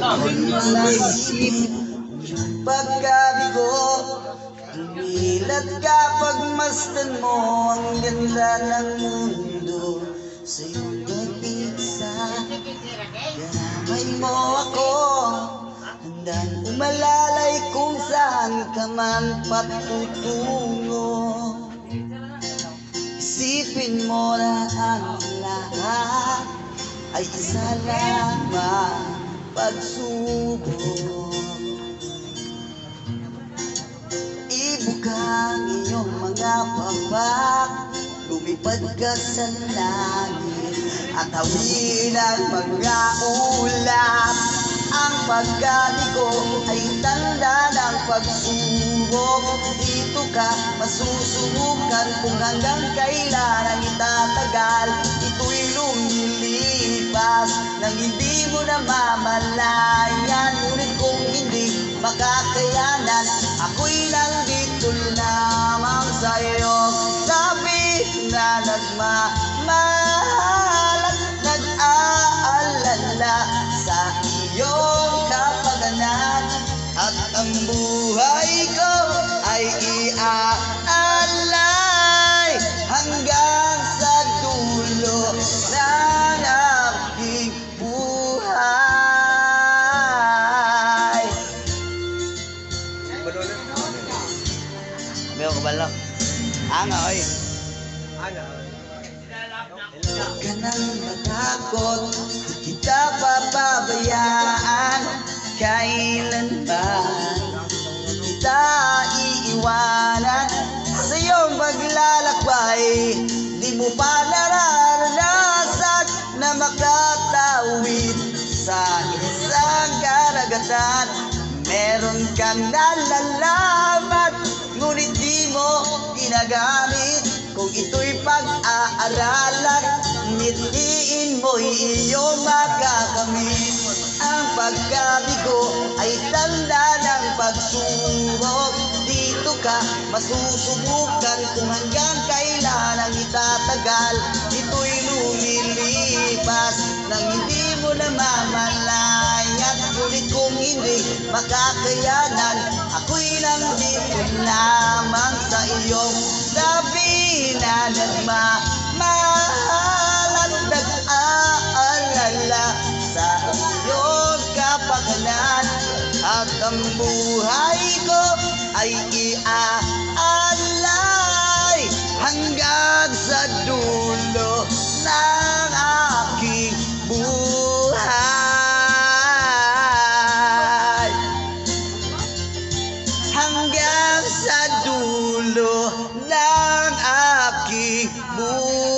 Naisip Pagkabigo Tumilat ka pagmasdan mo Ang ganda ng mundo. Sa iyong pagpisa Ganamay mo ako. Handang umalalay kung saan ka man patutungo. Isipin mo na ang lahat ay isa lamang pagsubok. Ibuka ang iyong mga papak Lumipad ka sa langit At hawin ang mga ulap Ang pagkaligo ay tanda ng pagsubok. Dito ka masusubukan kung hanggang kailan ang itatagal. Ito'y lumilipas nang hindi mo na mamalayan Ngunit kung hindi makakayanan Ako'y nandito Sabi ko balak. Anga, oy. Huwag ka nang matakot, di kita papabayaan kailanman. Di kita iiwanan sa iyong paglalakbay. Di mo pa nararanasan na makatawid sa isang karagatan. Meron kang nalalaman, mo ginagamit. Kung ito'y pag-aaralan, nitliin mo iyong makakamit. Ang pagkabigo ay tanda ng pagsubok. Dito ka masusubukan kung hanggang kailan ang itatagal. Ito'y lumilipas nang hindi hindi makakayanan, ako'y nandito lamang sa iyong tabi na nagmamahal at nag-aalala sa iyong kapakanan. At ang buhay ko ay ia ulo ng aking buhay.